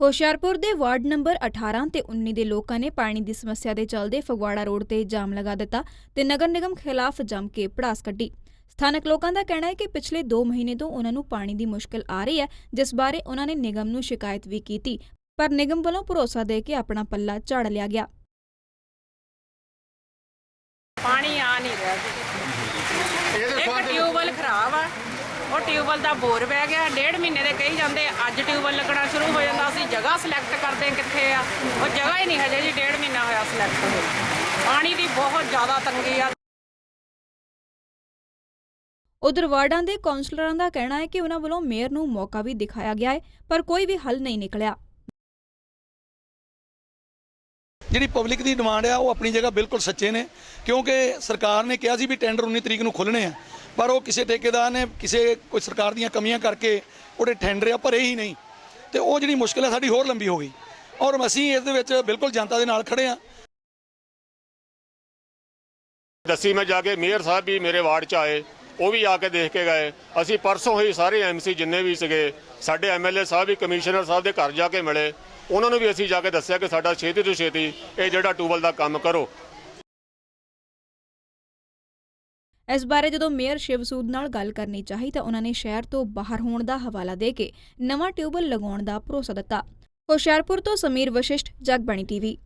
ਹੁਸ਼ਿਆਰਪੁਰ ਦੇ ward number 18 ਤੇ 19 ਦੇ ਲੋਕਾਂ ਨੇ ਪਾਣੀ ਦੀ ਸਮੱਸਿਆ ਦੇ ਚੱਲਦੇ ਫਗਵਾੜਾ ਰੋਡ ਤੇ ਜਾਮ ਲਗਾ ਦਿੱਤਾ ਤੇ ਨਗਰ ਨਿਗਮ ਖਿਲਾਫ ਜੰਮ ਕੇ ਪੜਾਸ ਕੱਢੀ। ਸਥਾਨਕ ਲੋਕਾਂ ਦਾ ਕਹਿਣਾ ਹੈ ਕਿ ਪਿਛਲੇ 2 ਮਹੀਨੇ ਤੋਂ ਉਹਨਾਂ ਨੂੰ ਪਾਣੀ ਦੀ ਮੁਸ਼ਕਲ ਆ ਰਹੀ ਹੈ ਜਿਸ ਬਾਰੇ ਉਹਨਾਂ ਨੇ ਨਿਗਮ ਨੂੰ ਸ਼ਿਕਾਇਤ ਵੀ ਕੀਤੀ ਪਰ ਨਿਗਮ ਵੱਲੋਂ ਭਰੋਸਾ ਦੇ ਕੇ ਆਪਣਾ ਪੱਲਾ ਝਾੜ ਲਿਆ ਗਿਆ। ਪਾਣੀ ਆ ਨਹੀਂ ਰਿਹਾ ਜੀ। ਇੱਕ ਟਿਊਬਵੈਲ ਖਰਾਬ ਆ ਉਹ ਟਿਊਬਵੈਲ ਦਾ ਬੋਰ ਬਹਿ ਗਿਆ ਡੇਢ ਮਹੀਨੇ ਦੇ ਕਹੀ ਜਾਂਦੇ ਅੱਜ ਟਿਊਬਵੈਲ ਲੱਗਣਾ ਜਗ੍ਹਾ ਸਿਲੈਕਟ ਕਰਦੇ ਕਿੱਥੇ ਆ। ਉਹ ਜਗ੍ਹਾ ਹੀ ਨਹੀਂ ਹਜੇ ਜੀ ਡੇਢ ਮਹੀਨਾ ਹੋਇਆ ਸਿਲੈਕਟ ਹੋਏ ਪਾਣੀ ਦੀ ਬਹੁਤ ਜ਼ਿਆਦਾ ਤੰਗੀ ਆ। ਉਧਰ ਵਾਰਡਾਂ ਦੇ ਕੌਂਸਲਰਾਂ ਦਾ ਕਹਿਣਾ ਹੈ ਕਿ ਉਹਨਾਂ ਵੱਲੋਂ ਮੇਅਰ ਨੂੰ ਮੌਕਾ ਵੀ ਦਿਖਾਇਆ ਗਿਆ ਹੈ ਪਰ ਕੋਈ ਵੀ ਹੱਲ ਨਹੀਂ ਨਿਕਲਿਆ। ਜਿਹੜੀ ਪਬਲਿਕ ਦੀ ਡਿਮਾਂਡ ਆ ਉਹ ਆਪਣੀ ਜਗ੍ਹਾ ਬਿਲਕੁਲ ਸੱਚੇ ਨੇ ਕਿਉਂਕਿ ਸਰਕਾਰ ਨੇ ਕਿਹਾ ਸੀ ਵੀ ਟੈਂਡਰ 19 ਤਰੀਕ ਨੂੰ ਖੁੱਲਣੇ ਆ। ਪਰ ਉਹ ਕਿਸੇ ਠੇਕੇਦਾਰ ਨੇ ਕਿਸੇ ਕੋਈ ਸਰਕਾਰ ਦੀਆਂ ਕਮੀਆਂ ਕਰਕੇ ਉਹਦੇ ਟੈਂਡਰ ਆ ਭਰੇ ਹੀ ਨਹੀਂ। ਤੇ ਉਹ ਜਿਹੜੀ ਮੁਸ਼ਕਲ ਹੈ ਸਾਡੀ ਹੋਰ ਲੰਬੀ ਹੋ ਗਈ। ਔਰ ਅਸੀਂ ਇਸ ਦੇ ਵਿੱਚ ਬਿਲਕੁਲ ਜਨਤਾ ਦੇ ਨਾਲ ਖੜੇ ਆ। ਦੱਸੀ ਮੈਂ ਜਾ ਕੇ ਮੇਅਰ ਸਾਹਿਬ ਵੀ ਮੇਰੇ ਵਾਰਡ 'ਚ ਆਏ, ਉਹ ਵੀ ਆ ਕੇ ਦੇਖ ਕੇ ਗਏ। ਅਸੀਂ ਪਰਸੋਂ ਹੀ ਸਾਰੇ ਐਮਸੀ ਜਿੰਨੇ ਵੀ ਸੀਗੇ, ਸਾਡੇ ਐਮਐਲਏ ਸਾਹਿਬ ਵੀ ਕਮਿਸ਼ਨਰ ਸਾਹਿਬ ਦੇ ਘਰ ਜਾ ਕੇ ਮਿਲੇ। ਉਹਨਾਂ ਨੂੰ ਵੀ ਅਸੀਂ ਜਾ ਕੇ ਦੱਸਿਆ ਕਿ ਸਾਡਾ ਛੇਤੀ ਤੋਂ ਛੇਤੀ ਇਹ ਜਿਹੜਾ ਟੂਬਲ ਦਾ ਕੰਮ ਕਰੋ। ਇਸ ਬਾਰੇ ਜਦੋਂ ਮੇਅਰ ਸ਼ਿਵਸੂਦ ਨਾਲ ਗੱਲ ਕਰਨੀ ਚਾਹੀ ਤਾਂ ਉਹਨਾਂ ਨੇ ਸ਼ਹਿਰ ਤੋਂ ਬਾਹਰ ਹੋਣ ਦਾ ਹਵਾਲਾ ਦੇ ਕੇ ਨਵਾਂ ਟਿਊਬਲ ਲਗਾਉਣ ਦਾ ਭਰੋਸਾ ਦਿੱਤਾ। ਹੁਸ਼ਿਆਰਪੁਰ ਤੋਂ ਸਮੀਰ ਵਸ਼ਿਸ਼ਟ, ਜਗਬਾਣੀ ਟੀਵੀ।